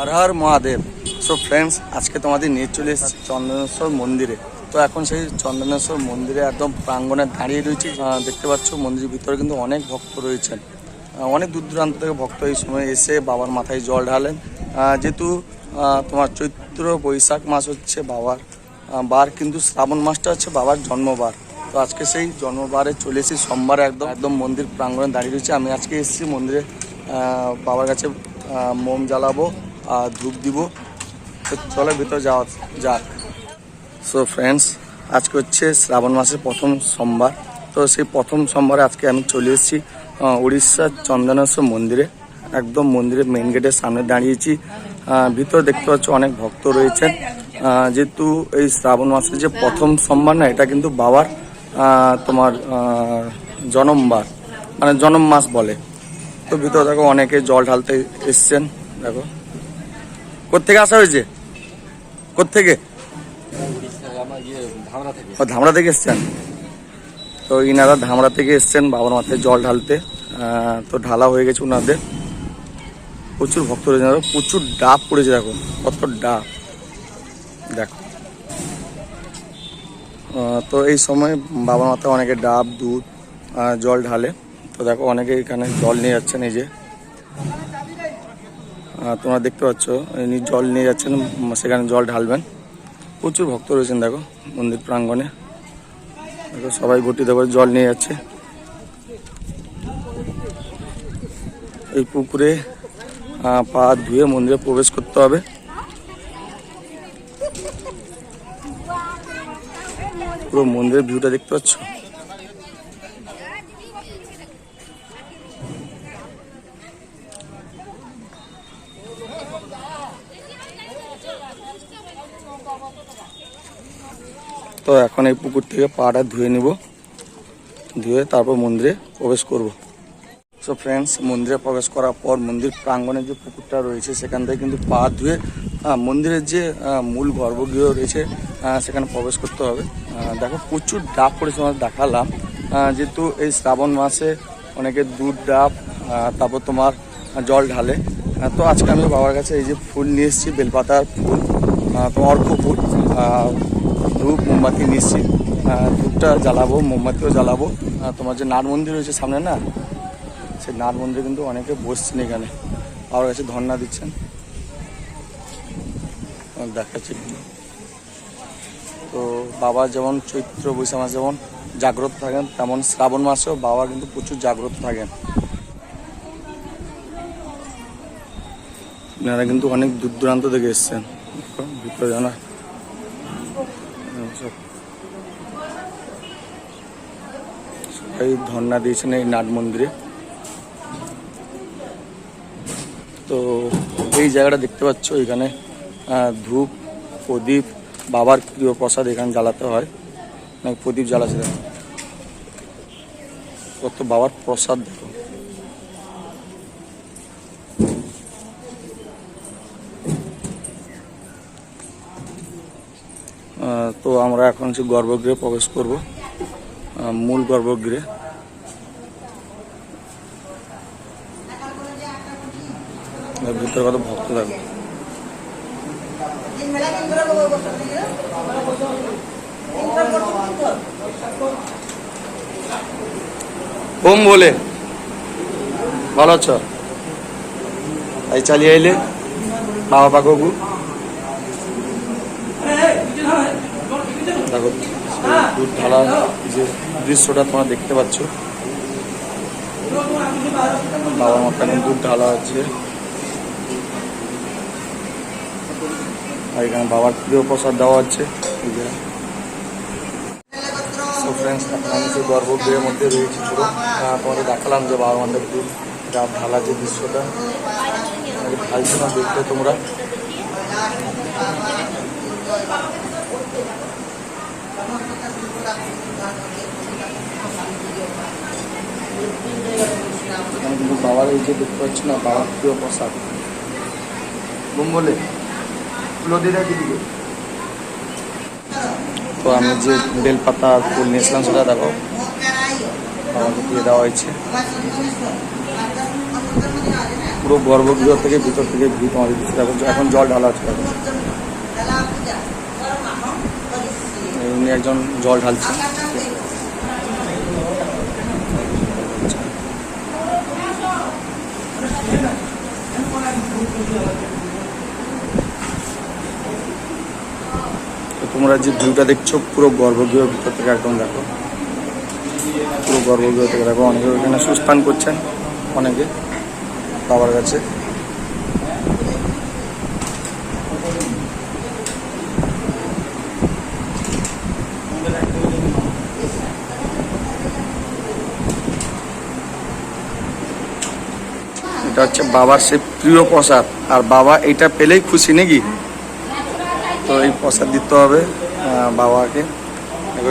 Har Har Mahadev. So friends আজকে তোমাদের নিয়ে চলে এসেছি চন্দনেশ্বর মন্দিরে। তো এখন সেই চন্দনেশ্বর মন্দিরে একদম প্রাঙ্গণে দাঁড়িয়ে রয়েছি। দেখতে পাচ্ছ মন্দিরের ভিতরে কিন্তু অনেক ভক্ত রয়েছেন। অনেক দূর দূরান্ত থেকে ভক্ত এই সময় এসে বাবার মাথায় জল ঢালেন। যেহেতু তোমার চৈত্র বৈশাখ মাস হচ্ছে বাবার। বার কিন্তু শ্রাবণ মাসটা হচ্ছে বাবার জন্মবার। তো আজকে সেই জন্মবারে চলে এসেছি সোমবারে একদম একদম মন্দির প্রাঙ্গণে দাঁড়িয়ে রয়েছে। আমি আজকে এসেছি মন্দিরে বাবার কাছে মোম জ্বালাবো। ধূপ দিব। তো চলো ভিতরে যাওয়া যাক। সো ফ্রেন্ডস আজকে হচ্ছে শ্রাবণ মাসের প্রথম সোমবার। তো সেই প্রথম সোমবারে আজকে আমি চলে এসেছি উড়িষ্যার চন্দনেশ্বর মন্দিরে। একদম মন্দিরের মেন গেটের সামনে দাঁড়িয়েছি। ভিতরে দেখতে পাচ্ছ অনেক ভক্ত রয়েছেন যেহেতু এই শ্রাবণ মাসের যে প্রথম সোমবার না, এটা কিন্তু বাবার তোমার জনমবার মানে জনম মাস বলে। তো ভিতরে দেখো অনেকে জল ঢালতে এসছেন। দেখো। কোথেকে আসা হয়েছে? কোথেকে ও ধামড়া থেকে এসছেন? তো ইনারা ধামড়া থেকে এসছেন বাবার মাথায় জল ঢালতে। তো ঢালা হয়ে গেছে ওনাদের প্রচুর ভক্ত রয়েছে প্রচুর ডাব পড়েছে দেখো। কত ডাব। দেখো। তো এই সময় বাবার মাথায় অনেকে ডাব, দুধ জল ঢালে। তো দেখো অনেকে এখানে জল নিয়ে যাচ্ছেন এই যে। তোমরা দেখতে পাচ্ছ, ইনি জল নিয়ে যাচ্ছেন সেখানে জল ঢালবেন। প্রচুর ভক্ত রয়েছেন, দেখো, মন্দির প্রাঙ্গণে। দেখো, সবাই ভর্তিতে করে জল নিয়ে যাচ্ছে। এই পুকুরে পা ধুয়ে মন্দিরে প্রবেশ করতে হবে। পুরো মন্দিরের ভিউটা দেখতে পাচ্ছ? তো এখন এই পুকুর থেকে পাটা ধুয়ে নিব। ধুয়ে তারপর মন্দিরে প্রবেশ করব। সো ফ্রেন্ডস মন্দিরে প্রবেশ করার পর মন্দির প্রাঙ্গণে যে পুকুরটা রয়েছে, সেখান থেকে কিন্তু পা ধুয়ে মন্দিরের যে মূল গর্ভগৃহ রয়েছে সেখানে প্রবেশ করতে হবে। দেখো প্রচুর ডাব পড়েছে আমার দেখালাম। যেহেতু এই শ্রাবণ মাসে অনেকে দুধ ডাব তারপর তোমার জল ঢালে। তো আজকে আমি বাবার কাছে এই যে ফুল নিয়ে এসেছি, বেলপাতার ফুল তোমার অর্ঘ ফুল। ধূপ, মোমবাতি নিচ্ছি ধূপটা জ্বালাবো, মোমবাতিও জ্বালাবো। তোমার যে নাট মন্দির রয়েছে সামনে না, সেই নাট মন্দিরে কিন্তু অনেকে বসছেন এখানে। বাবার কাছে ধর্ণা দিচ্ছেন। দেখাচ্ছি। তো বাবা যেমন চৈত্র বৈশাখ মাস যেমন জাগ্রত থাকেন, তেমন শ্রাবণ মাসেও বাবা কিন্তু প্রচুর জাগ্রত থাকেন। এনারা কিন্তু অনেক দূর দূরান্ত থেকে এসছেন। জানা সবাই ধর্ণা দিয়েছেন এই নাট মন্দিরে। তো এই জায়গাটা দেখতে পাচ্ছ, এখানে ধূপ, প্রদীপ, বাবার প্রিয় প্রসাদ এখানে জ্বালাতে হয়। অনেক প্রদীপ দেখো কত বাবার প্রসাদ দেখো। তো আমরা এখন হচ্ছে গর্ভগৃহে প্রবেশ করব। মূল গর্ভগৃহে। ভিতরে কত ভক্ত থাকবে? ওম বলে। ভালো আছো? এই চালিয়ে আইলে? বাবা পাকু দেখো দুধ ঢালা যে দৃশ্যটা তোমরা দেখতে পাচ্ছ। বাবার মাথায় দুধ ঢালা আছে। আর এখানে বাবার প্রিয় প্রসাদ দেওয়া হচ্ছে ফ্রেন্ডস মধ্যে দেখালাম যে মাথায় দুধ ডাব ঢালা যে দৃশ্যটা। না দেখতে তোমরা কিন্তু বাবার এই যে দেখতে পাচ্ছি না বাবার প্রিয় প্রসাদ। বুম বলে ফুলো দিয়ে দেয় দিদিকে তো আমি যে বেলপাতা ফুল নিয়েছিলাম সেটা দেখো। আমাকে দিয়ে দেওয়া হয়েছে। পুরো গর্ভগৃহ থেকে ভিতর থেকে ভিড় তোমাদের দিচ্ছে এখন জল ঢালা হচ্ছে। একজন জল ঢালছে। তোমরা যে ভিউটা দেখছ, পুরো গর্ভগৃহ ভিতর থেকে একদম দেখো। পুরো গর্ভগৃহ থেকে দেখো। অনেকে ওখানে সুস্থান করছেন, অনেকে বাবার কাছে। এটা হচ্ছে বাবার সে প্রিয় প্রসাদ। আর বাবা এটা পেলেই খুশি নাকি? তো এই প্রসাদ দিতে হবে বাবাকে।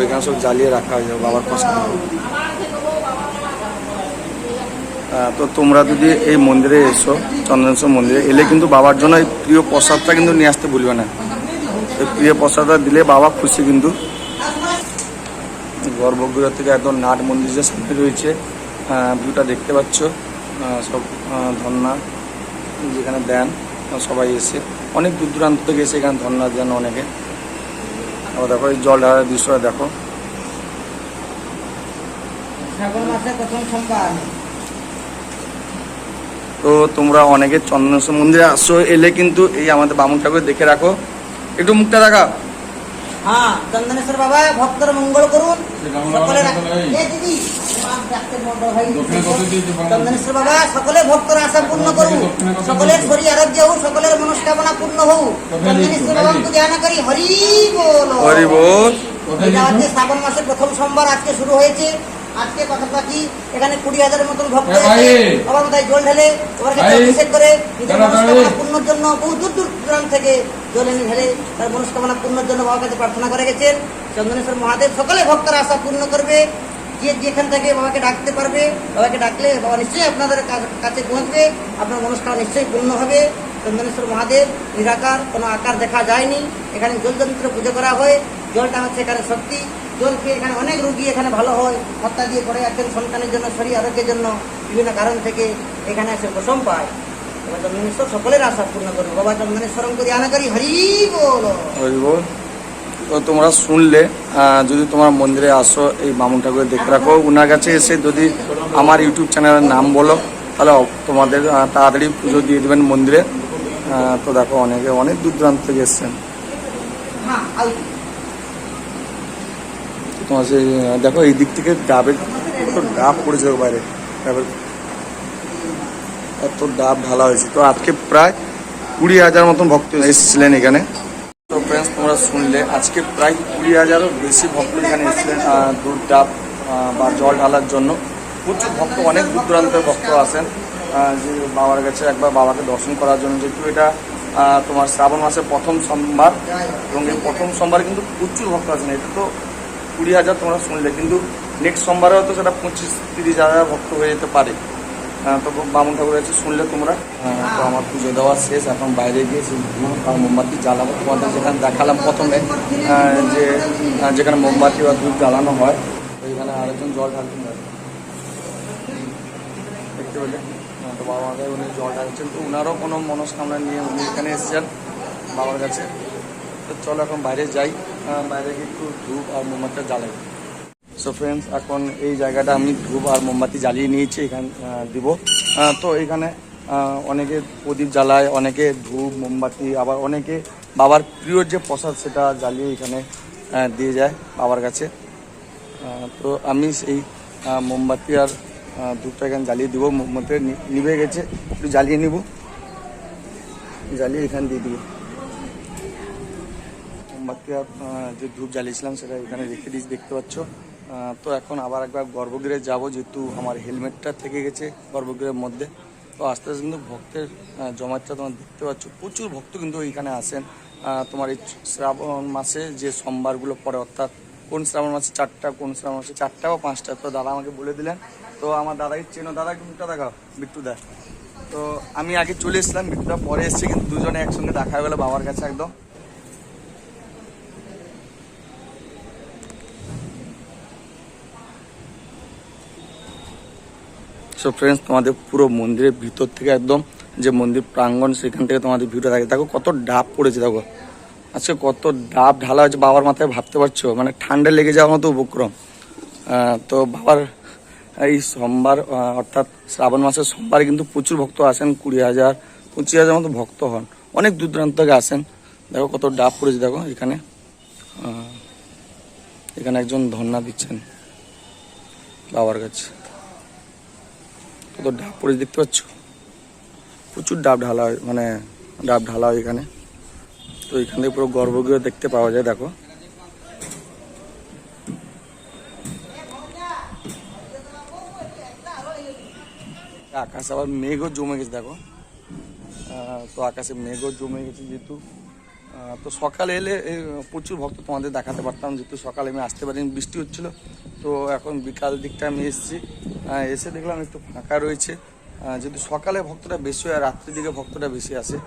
এখানে সব জ্বালিয়ে রাখা হয়েছে, বাবার প্রসাদ। তো তোমরা যদি এই মন্দিরে এসো, চন্দনেশ্বর মন্দিরে, এলে কিন্তু বাবার জন্য এই প্রিয় প্রসাদটা কিন্তু নিয়ে আসতে ভুলবে না। এই প্রিয় প্রসাদটা দিলে বাবা খুশি কিন্তু। গর্ভগৃহ থেকে একদম নাট মন্দির যে সামনে রয়েছে ভিউটা দেখতে পাচ্ছ সব আহ, ধন্না যেখানে দেন সবাই এসে। অনেক দূর দূরান্ত থেকে এসে এখানে ধন্না দেন অনেকে। আবার দেখো এই জল ঢালার দৃশ্যটা দেখো। তো তোমরা অনেকে চন্দনেশ্বর মন্দিরে আসছো এলে কিন্তু এই আমাদের বামুন ঠাকুর দেখে রাখো। একটু মুখটা দেখা। হ্যাঁ চন্দনেশ্বর বাবা ভক্তর মঙ্গল করুন। সকলে চন্দনেশ্বর বাবা সকলে ভক্তর আশা পূর্ণ করুন। সকলের শরীর আরোগ্য হোক সকলের মনস্কামনা পূর্ণ হোক। চন্দনেশ্বর বাবাকে ধ্যান করি হরি বল। হরি বল। এটা আজকে শ্রাবণ মাসের প্রথম সোমবার আজকে শুরু হয়েছে। আজকে কথা বাকি এখানে কুড়ি হাজারের মতন ভক্ত ভাই। মাথায় জল ঢেলে ওবার কাছে অভিষেক করে নিজের মনস্কামনা পূর্ণর জন্য বহু দূর দূর দূরান্ত থেকে জল এনে ঢেলে তার মনস্কামনা পূর্ণর জন্য বাবার কাছে প্রার্থনা করে গেছেন। চন্দনেশ্বর মহাদেব সকলে ভক্তরা আশা পূর্ণ করবে। যে যেখান থেকে বাবাকে ডাকতে পারবে, বাবাকে ডাকলে বাবা নিশ্চয়ই আপনাদের কাছে পৌঁছবে, আপনার মনস্কামনা নিশ্চয়ই পূর্ণ হবে। চন্দনেশ্বর মহাদেব, নিরাকার, কোনো আকার দেখা যায়নি। এখানে জল যন্ত্র পুজো করা হয়। জলটা হচ্ছে এখানে শক্তি। জল খেয়ে এখানে অনেক রুগী এখানে ভালো হয়। হত্যা দিয়ে পড়ে আছেন সন্তানের জন্য, শরীর আরোগ্যের জন্য। বিভিন্ন কারণ থেকে এখানে এসে উপশম পায়। বাবা চন্দনেশ্বর সকলের আশা পূর্ণ করবে বাবা চন্দনেশ্বরঙ্ক ধ্যান করি। হরি বল। হরি বল। তো তোমরা শুনলে যদি তোমার মন্দিরে আসো, এই বামুন ঠাকুরের দেখে রাখো। ওনার কাছে এসে যদি আমার ইউটিউব চ্যানেলের নাম বলো, তাহলে তোমাদের তাড়াতাড়ি পুজো দিয়ে দেবেন মন্দিরে। তো দেখো অনেকে, অনেক দূর দূরান্ত থেকে এসছেন। তোমার সেই দেখো এই দিক থেকে ডাবের কত ডাব পড়েছে বাইরে। ডাবের এত ডাব ঢালা হয়েছে। তো আজকে প্রায় কুড়ি হাজার মতন ভক্ত এসেছিলেন এখানে। তো ফ্রেন্ডস তোমরা শুনলে। আজকে প্রায় কুড়ি হাজারও বেশি ভক্ত এখানে এসেছিলেন দুধ, ডাব বা জল ঢালার জন্য। প্রচুর ভক্ত, অনেক দূর দূরান্তের ভক্ত আসেন যে বাবার কাছে একবার বাবাকে দর্শন করার জন্য। যেহেতু এটা তোমার শ্রাবণ মাসের প্রথম সোমবার, এবং এই প্রথম সোমবার কিন্তু প্রচুর ভক্ত আছেন। এটা তো কুড়ি হাজার তোমরা শুনলে, কিন্তু নেক্সট সোমবারে হয়তো সেটা পঁচিশ, তিরিশ হাজার ভক্ত হয়ে যেতে পারে। তো বামুন ঠাকুর আছে শুনলে তোমরা। আহ, তো আমার পুজো দেওয়া শেষ এখন বাইরে গিয়ে সেই ধূপ আর মোমবাতি জ্বালাবো। তোমাদের যেখানে দেখালাম প্রথমে যে যেখানে মোমবাতি বা ধূপ জ্বালানো হয় ওইখানে আরেকজন জল ঢালছেন। দেখতে পেলে? আহ, তো বাবা মাথায় উনি জল ঢালছেন। তো ওনারও কোনো মনস্কামনা নিয়ে উনি এখানে এসেছেন বাবার কাছে। তো চলো এখন বাইরে যাই। বাইরে গিয়ে একটু ধূপ আর মোমবাতিটা জ্বালাই। সো ফ্রেন্ডস এখন এই জায়গাটা আমি ধূপ আর মোমবাতি জ্বালিয়ে নিয়েছি, এখানে দিব। তো এখানে অনেকে প্রদীপ জ্বালায়, অনেকে ধূপ, মোমবাতি, আবার অনেকে বাবার প্রিয় যে প্রসাদ সেটা জ্বালিয়ে এখানে দিয়ে যায় বাবার কাছে। তো আমি সেই মোমবাতি আর ধূপটা এখানে জ্বালিয়ে দিব। মোমবাতি নিভে গেছে, একটু জ্বালিয়ে নিব। জ্বালিয়ে এখানে দিয়ে দিব। মোমবাতি আর যে ধূপ জ্বালিয়েছিলাম সেটা এখানে রেখে দিয়েছি, দেখতে পাচ্ছ। তো এখন আবার একবার গর্ভগৃহে যাব, যেহেতু আমার হেলমেটটা থেকে গেছে গর্ভগৃহের মধ্যে। তো আস্তে আস্তে কিন্তু ভক্তের জমায়েতটা তোমার দেখতে পাচ্ছ। প্রচুর ভক্ত কিন্তু এইখানে আসেন। তোমার এই শ্রাবণ মাসে যে সোমবারগুলো পড়ে, অর্থাৎ কোন শ্রাবণ মাসে চারটা, কোন শ্রাবণ মাসে চারটা বা পাঁচটা, তো দাদা আমাকে বলে দিলেন। তো আমার দাদাকে চেনো। দাদা মুখটা দেখাও, বিট্টু দা। তো আমি আগে চলে এসেছিলাম বিট্টুদা পরে এসেছি, কিন্তু দুজনে একসঙ্গে দেখা গেলো বাবার কাছে একদম। সো ফ্রেন্ডস তোমাদের পুরো মন্দিরের ভিতর থেকে একদম যে মন্দির প্রাঙ্গণ, সেখান থেকে তোমাদের ভিউটা থাকে দেখো কত ডাব পড়েছে, দেখো। আজকে কত ডাব ঢালা হয়েছে, বাবার মাথায় ভাবতে পারছ? মানে ঠান্ডা লেগে যাওয়ার মতো উপক্রম। তো বাবার এই সোমবার অর্থাৎ শ্রাবণ মাসের সোমবারে কিন্তু প্রচুর ভক্ত আসেন, কুড়ি হাজার, পঁচিশ হাজার মতো ভক্ত হন। অনেক দূর দূরান্ত থেকে আসেন। দেখো কত ডাব পড়েছে, দেখো, এখানে। এখানে একজন ধর্ণা দিচ্ছেন বাবার কাছে। কত ডাব পড়েছে দেখতে পাচ্ছ? প্রচুর ডাব ঢালা হয় মানে ডাব ঢালা হয় এখানে। তো এখান থেকে পুরো গর্ভগৃহ দেখতে পাওয়া যায়, দেখো। আকাশ আবার মেঘও জমে গেছে, দেখো। তো আকাশে মেঘও জমে গেছে যেহেতু। তো সকালে এলে প্রচুর ভক্ত তোমাদের দেখাতে পারতাম, যেহেতু সকালে আমি আসতে পারিনি, বৃষ্টি হচ্ছিল। তো এখন বিকাল দিকটা আমি এসেছি। এসে দেখলাম একটু ফাঁকা রয়েছে। যেহেতু সকালে ভক্তটা বেশি হয়, রাত্রির দিকে ভক্তটা বেশি আসে।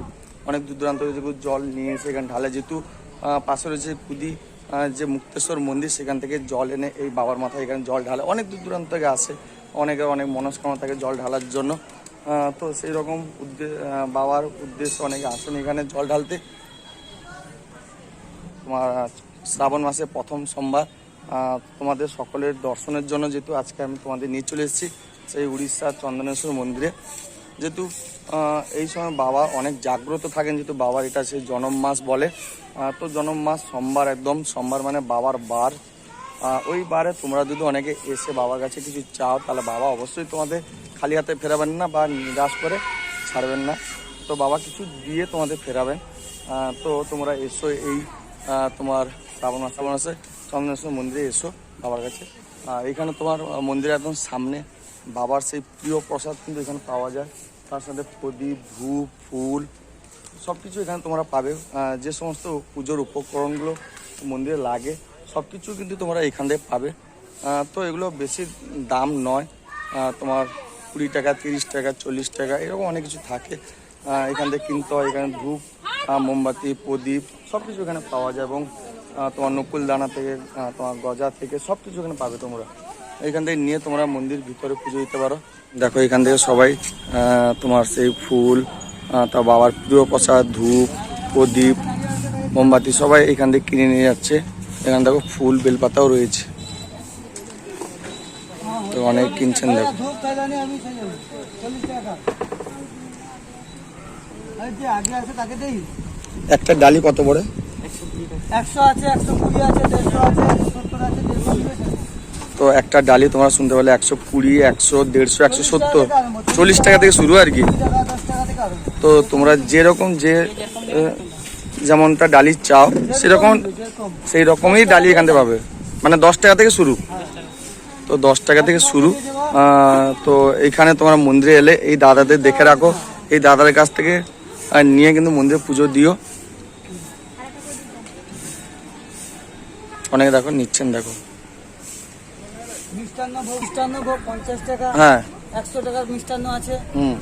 অনেক দূর দূরান্ত জল নিয়ে এসে এখানে ঢালে, যেহেতু পাশে রয়েছে কুদি যে মুক্তেশ্বর মন্দির, সেখান থেকে জল এনে এই বাবার মাথায় এখানে জল ঢালে। অনেক দূর দূরান্ত থেকে আসে। অনেকের অনেক মনস্কামনা থাকে জল ঢালার জন্য। তো সেই রকম উদ্দেশ্য বাবার উদ্দেশ্যে অনেকে আসেন এখানে জল ঢালতে। শ্রাবণ মাসে প্রথম সোমবার তোমাদের সকলের দর্শনের জন্য যেহেতু আজকে আমি তোমাদের নিয়ে চলে এসেছি সেই উড়িষ্যার চন্দনেশ্বর মন্দিরে। যেহেতু এই সময় বাবা অনেক জাগ্রত থাকেন, যেহেতু বাবার এটা সেই জনম মাস বলে। তো জনম মাস সোমবার একদম, সোমবার মানে বাবার বার। ওই বারে তোমরা যদি অনেকে এসে বাবার কাছে কিছু চাও, তাহলে বাবা অবশ্যই তোমাদের খালি হাতে ফেরাবেন না বা নিরাশ করে ছাড়বেন না। তো বাবা কিছু দিয়ে তোমাদের ফেরাবেন। তো তোমরা এসো এই তোমার শ্রাবণ শ্রাবণ মাসে চন্দনেশ্বর মন্দিরে এসো বাবার কাছে। আর এখানে তোমার মন্দিরের একদম সামনে বাবার সেই প্রিয় প্রসাদ কিন্তু এখানে পাওয়া যায়। তার সাথে প্রদীপ, ধূপ, ফুল সব কিছু এখানে তোমরা পাবে। যে সমস্ত পুজোর উপকরণগুলো মন্দিরে লাগে সব কিছু কিন্তু তোমরা এখান থেকে পাবে। তো এগুলো বেশি দাম নয়। তোমার কুড়ি টাকা, তিরিশ টাকা, চল্লিশ টাকা, এরকম অনেক কিছু থাকে। এখান থেকে কিনতে হয়, এখানে ধূপ মোমবাতি, প্রদীপ সব কিছু এখানে পাওয়া যায় এবং তোমার নকুল দানা থেকে তোমার গজা থেকে সব কিছু এখানে পাবে তোমরা। এখান থেকে নিয়ে তোমরা মন্দির ভিতরে পুজো দিতে পারো। দেখো এখান থেকে সবাই তোমার সেই ফুল তার বাবার প্রিয় প্রসাদ, ধূপ, প্রদীপ, মোমবাতি সবাই এখান থেকে কিনে নিয়ে যাচ্ছে। এখানে দেখো ফুল, বেলপাতাও রয়েছে। তো অনেক কিনছেন, দেখো ধূপ চাইলানি আমি চাই যাব চল্লিশ টাকা আরে যে আগে আছে তাকে দেই একটা ডালি কত দেড়শো তো একটা ডালি তোমরা শুনতে পারলে একশো কুড়ি একশো দেড়শো একশো সত্তর। চল্লিশ টাকা থেকে শুরু আর কি? তো তোমরা যেরকম যে যেমনটা ডালি চাও সেরকম সেই রকমই ডালি এখান থেকে পাবে। মানে দশ টাকা থেকে শুরু। তো দশ টাকা থেকে শুরু। তো এইখানে তোমরা মন্দিরে এলে এই দাদাদের দেখে রাখো। এই দাদাদের কাছ থেকে আহ, নিয়ে কিন্তু মন্দিরে পুজো দিও। অনেকে দেখো নিচ্ছেন দেখো। মিষ্টান্ন ভোগ মিষ্টান্ন ভোগ পঞ্চাশ টাকা হ্যাঁ। একশো টাকার মিষ্টান্ন আছে। হুম।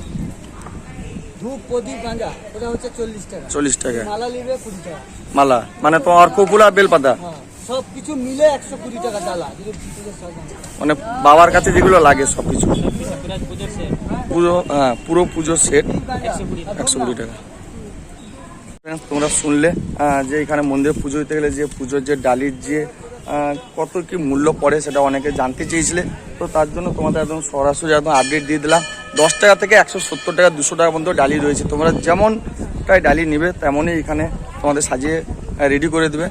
ধূপ প্রদীপ গাঁজা ওটা হচ্ছে চল্লিশ টাকা। চল্লিশ টাকা। মালা নিবে কুড়ি টাকা। মালা মানে তোমার কপুলা বেলপাতা? হ্যাঁ। সব কিছু মিলে একশো কুড়ি টাকা ডালা। মানে বাবার কাছে যেগুলো লাগে সব কিছু পুরো হ্যাঁ পুরো পুজো সেট একশো কুড়ি টাকা। তোমরা শুনলে যে এখানে মন্দিরে পুজো দিতে গেলে যে পুজোর যে ডালির যে কত কি মূল্য পড়ে সেটা অনেকে জানতে চেয়েছিলে। তো তার জন্য তোমাদের একদম সরাসরি একদম আপডেট দিয়ে দিলাম। দশ টাকা থেকে একশো সত্তর টাকা দুশো টাকা পর্যন্ত ডালি রয়েছে। তোমরা যেমনটাই ডালি নিবে তেমনই এখানে তোমাদের সাজিয়ে রেডি করে দেবে।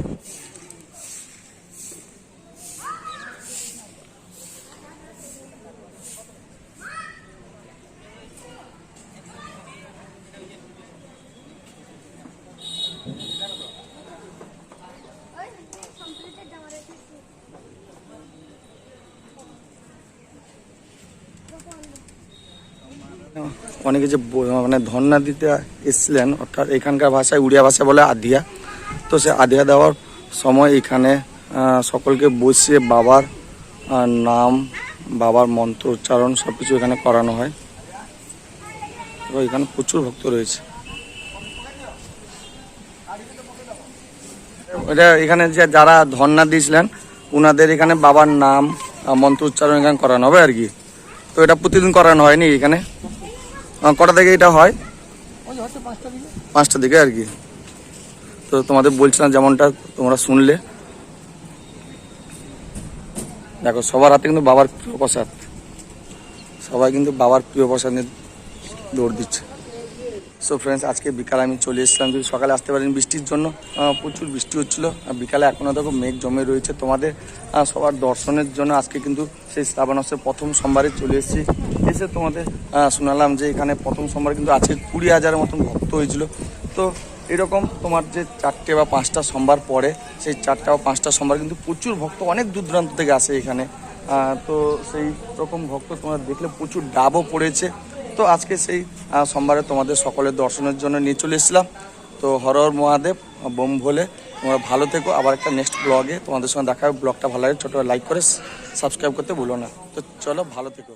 অনেকে যে মানে ধর্ণা দিতে এসছিলেন, অর্থাৎ এখানকার ভাষায় উড়িয়া ভাষা বলে আধিয়া তো সে আধিয়া দেওয়ার সময় এখানে সকলকে বসিয়ে বাবার নাম, বাবার মন্ত্র উচ্চারণ সব কিছু এখানে করানো হয়। তো এখানে প্রচুর ভক্ত রয়েছে। এটা এখানে যে যারা ধর্ণা দিয়েছিলেন ওনাদের এখানে বাবার নাম মন্ত্র উচ্চারণ এখানে করানো হবে আর কি। তো এটা প্রতিদিন করানো হয়নি এখানে? কটা থেকে এটা হয়? পাঁচটার পাঁচটা দিকে। পাঁচটা দিকে আর কি। তো তোমাদের বলছিলাম যেমনটা তোমরা শুনলে। দেখো সবার হাতে কিন্তু বাবার প্রিয় প্রসাদ। সবাই কিন্তু বাবার প্রিয় প্রসাদ নিয়ে দৌড় দিচ্ছে। সো ফ্রেন্ডস আজকে বিকালে আমি চলে এসেছিলাম। যদি সকালে আসতে পারিনি বৃষ্টির জন্য প্রচুর বৃষ্টি হচ্ছিল। বিকালে এখনও দেখো মেঘ জমে রয়েছে তোমাদের। সবার দর্শনের জন্য আজকে কিন্তু সেই শ্রাবণ মাসের প্রথম সোমবারে চলে এসেছি। এসে তোমাদের শোনালাম যে এখানে প্রথম সোমবার কিন্তু আজকে কুড়ি হাজারের মতন ভক্ত হয়েছিল। তো এরকম তোমার যে চারটে বা পাঁচটা সোমবার পরে, সেই চারটা বা পাঁচটা সোমবার কিন্তু প্রচুর ভক্ত অনেক দূর দূরান্ত থেকে আসে এখানে। তো সেই রকম ভক্ত তোমরা দেখলে প্রচুর ডাবও পড়েছে। তো আজকে সেই সোমবারে তোমাদের সকলের দর্শনের জন্য নিয়ে চলে এসেছিলাম। তো হর হর মহাদেব, বোম ভোলে, তোমরা ভালো থেকো। আবার একটা নেক্সট ব্লগে তোমাদের সঙ্গে দেখা ব্লগটা ভালো লাগে, ছোটো লাইক করে সাবস্ক্রাইব করতে ভুলো না। তো চলো ভালো থেকো।